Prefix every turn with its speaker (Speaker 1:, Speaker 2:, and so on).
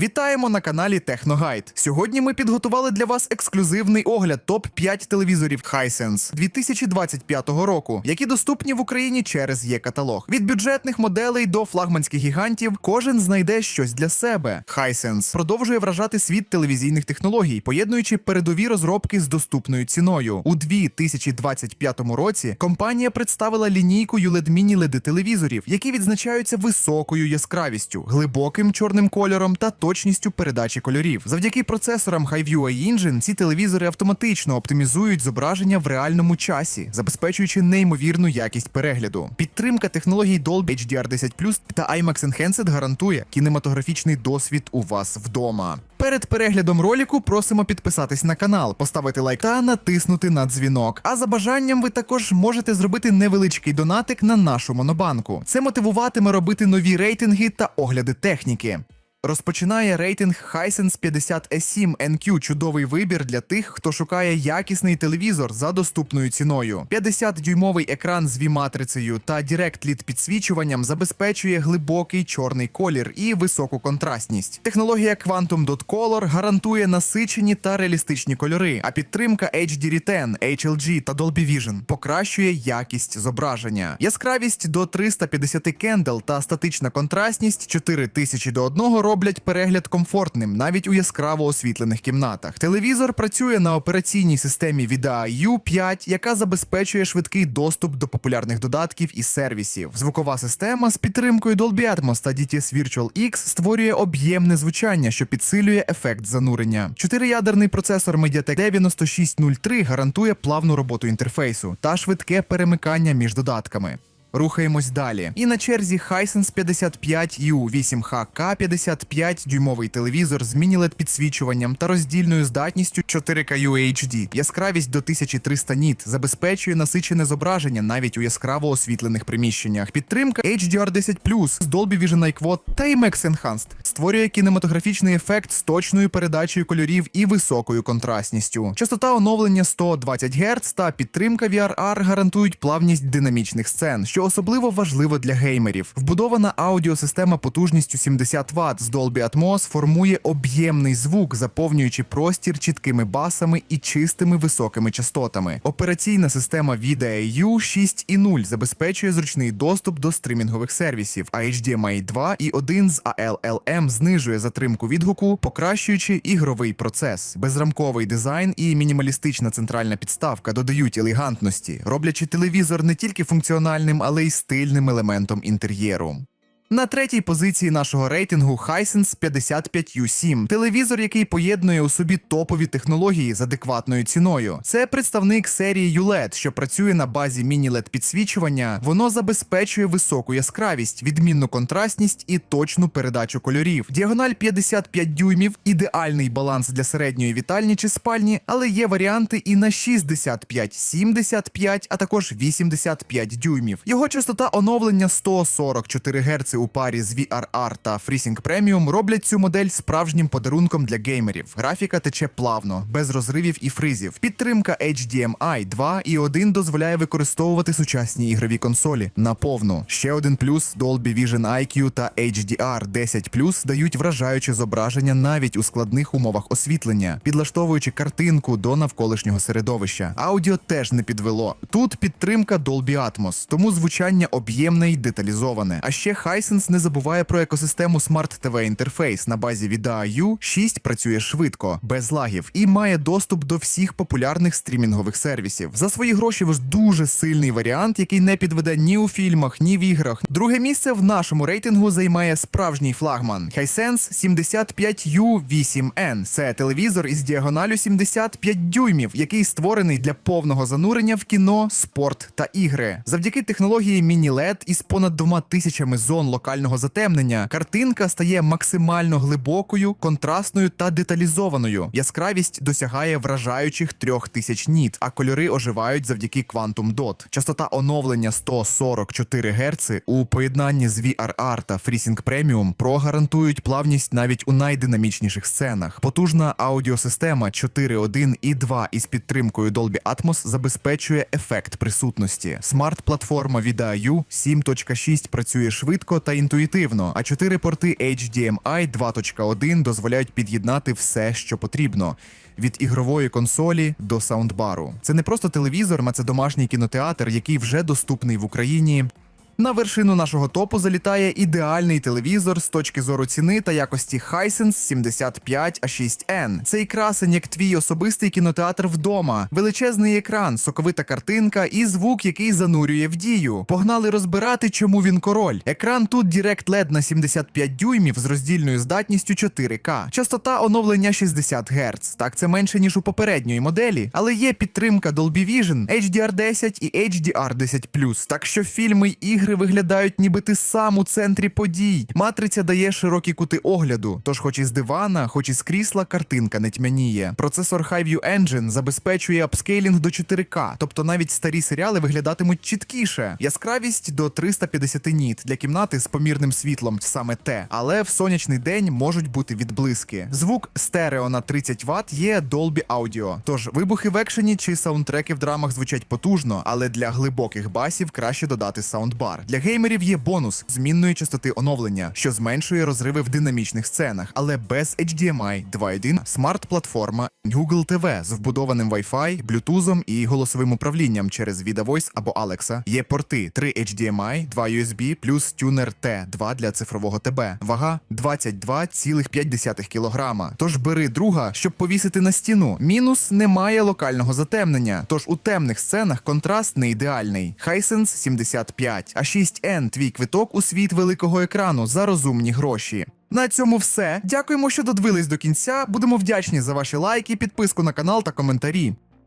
Speaker 1: Вітаємо на каналі Техногайд. Сьогодні ми підготували для вас ексклюзивний огляд топ-5 телевізорів Hisense 2025 року, які доступні в Україні через є каталог. Від бюджетних моделей до флагманських гігантів кожен знайде щось для себе. Hisense продовжує вражати світ телевізійних технологій, поєднуючи передові розробки з доступною ціною. У 2025 році компанія представила лінійку ULED Mini LED телевізорів, які відзначаються високою яскравістю, глибоким чорним кольором та точністю передачі кольорів. Завдяки процесорам Highview AI Engine ці телевізори автоматично оптимізують зображення в реальному часі, забезпечуючи неймовірну якість перегляду. Підтримка технологій Dolby HDR10 та IMAX Enhanced гарантує кінематографічний досвід у вас вдома. Перед переглядом ролику просимо підписатись на канал, поставити лайк та натиснути на дзвінок. А за бажанням ви також можете зробити невеличкий донатик на нашу монобанку. Це мотивуватиме робити нові рейтинги та огляди техніки. Розпочинає рейтинг Hisense 50 S7 NQ чудовий вибір для тих, хто шукає якісний телевізор за доступною ціною. 50-дюймовий екран з V-матрицею та Direct LED підсвічуванням забезпечує глибокий чорний колір і високу контрастність. Технологія Quantum Dot Color гарантує насичені та реалістичні кольори, а підтримка HD10, HLG та Dolby Vision покращує якість зображення. Яскравість до 350 кендел та статична контрастність 4000 до 1 роблять перегляд комфортним навіть у яскраво освітлених кімнатах. Телевізор працює на операційній системі VIDA U5, яка забезпечує швидкий доступ до популярних додатків і сервісів. Звукова система з підтримкою Dolby Atmos та DTS Virtual X створює об'ємне звучання, що підсилює ефект занурення. Чотириядерний процесор MediaTek 9603 гарантує плавну роботу інтерфейсу та швидке перемикання між додатками. Рухаємось далі. І на черзі Hisense 55 U8HK 55 дюймовий телевізор з міні-LED підсвічуванням та роздільною здатністю 4K UHD. Яскравість до 1300 ніт забезпечує насичене зображення навіть у яскраво освітлених приміщеннях. Підтримка HDR10+, з Dolby Vision iQuad та IMAX Enhanced створює кінематографічний ефект з точною передачею кольорів і високою контрастністю. Частота оновлення 120 Гц та підтримка VRR гарантують плавність динамічних сцен, що особливо важливо для геймерів. Вбудована аудіосистема потужністю 70 Вт з Dolby Atmos формує об'ємний звук, заповнюючи простір чіткими басами і чистими високими частотами. Операційна система VIDA U 6.0 забезпечує зручний доступ до стримінгових сервісів, а HDMI 2 і 1 з ALLM знижує затримку відгуку, покращуючи ігровий процес. Безрамковий дизайн і мінімалістична центральна підставка додають елегантності, роблячи телевізор не тільки функціональним, але й стильним елементом інтер'єру. На третій позиції нашого рейтингу Hisense 55U7 – телевізор, який поєднує у собі топові технології з адекватною ціною. Це представник серії ULED, що працює на базі міні-LED підсвічування. Воно забезпечує високу яскравість, відмінну контрастність і точну передачу кольорів. Діагональ 55 дюймів, ідеальний баланс для середньої вітальні чи спальні, але є варіанти і на 65, 75, а також 85 дюймів. Його частота оновлення 144 Гц у парі з VRR та FreeSync Premium роблять цю модель справжнім подарунком для геймерів. Графіка тече плавно, без розривів і фризів. Підтримка HDMI 2 і 1 дозволяє використовувати сучасні ігрові консолі наповну. Ще один плюс Dolby Vision IQ та HDR 10 дають вражаюче зображення навіть у складних умовах освітлення, підлаштовуючи картинку до навколишнього середовища. Аудіо теж не підвело. Тут підтримка Dolby Atmos, тому звучання об'ємне й деталізоване. А ще Hisense не забуває про екосистему Smart TV інтерфейс на базі VIDA U 6 працює швидко, без лагів і має доступ до всіх популярних стрімінгових сервісів. За свої гроші ваш дуже сильний варіант, який не підведе ні у фільмах, ні в іграх. Друге місце в нашому рейтингу займає справжній флагман Hisense 75U8N. Це телевізор із діагоналю 75 дюймів, який створений для повного занурення в кіно, спорт та ігри. Завдяки технології міні-LED із понад двома тисячами зон локального затемнення, картинка стає максимально глибокою, контрастною та деталізованою. Яскравість досягає вражаючих 3000 ніт, а кольори оживають завдяки Quantum Dot. Частота оновлення 144 Гц у поєднанні з VRR та FreeSync Premium Pro гарантують плавність навіть у найдинамічніших сценах. Потужна аудіосистема 4.1 і 2 із підтримкою Dolby Atmos забезпечує ефект присутності. Смарт-платформа VIDA U 7.6 працює швидко та та інтуїтивно, а чотири порти HDMI 2.1 дозволяють під'єднати все, що потрібно. Від ігрової консолі до саундбару. Це не просто телевізор, а це домашній кінотеатр, який вже доступний в Україні. На вершину нашого топу залітає ідеальний телевізор з точки зору ціни та якості Hisense 75 a 6 n Цей красень як твій особистий кінотеатр вдома, величезний екран, соковита картинка і звук, який занурює в дію. Погнали розбирати, чому він король. Екран тут Direct LED на 75 дюймів з роздільною здатністю 4К. Частота оновлення 60 Гц. Так це менше ніж у попередньої моделі, але є підтримка Dolby Vision, HDR10 і HDR10+. Так що фільми ігри виглядають, ніби ти сам у центрі подій. Матриця дає широкі кути огляду, тож, хоч із дивана, хоч із крісла, картинка не тьмяніє. Процесор Highview Engine забезпечує апскейлінг до 4К, тобто навіть старі серіали виглядатимуть чіткіше. Яскравість до 350 ніт для кімнати з помірним світлом саме те, але в сонячний день можуть бути відблиски. Звук стерео на 30 Вт є Dolby Audio, тож вибухи в екшені чи саундтреки в драмах звучать потужно, але для глибоких басів краще додати саундбар. Для геймерів є бонус змінної частоти оновлення, що зменшує розриви в динамічних сценах, але без HDMI 2.1 смарт-платформа Google TV з вбудованим Wi-Fi, Bluetooth і голосовим управлінням через Vida Voice або Alexa. Є порти 3 HDMI, 2 USB плюс тюнер T2 для цифрового ТБ. Вага 22,5 кг. Тож бери друга, щоб повісити на стіну. Мінус немає локального затемнення, тож у темних сценах контраст не ідеальний. Hisense 75, а 6N твій квиток у світ великого екрану за розумні гроші. На цьому все. Дякуємо, що додивились до кінця. Будемо вдячні за ваші лайки, підписку на канал та коментарі.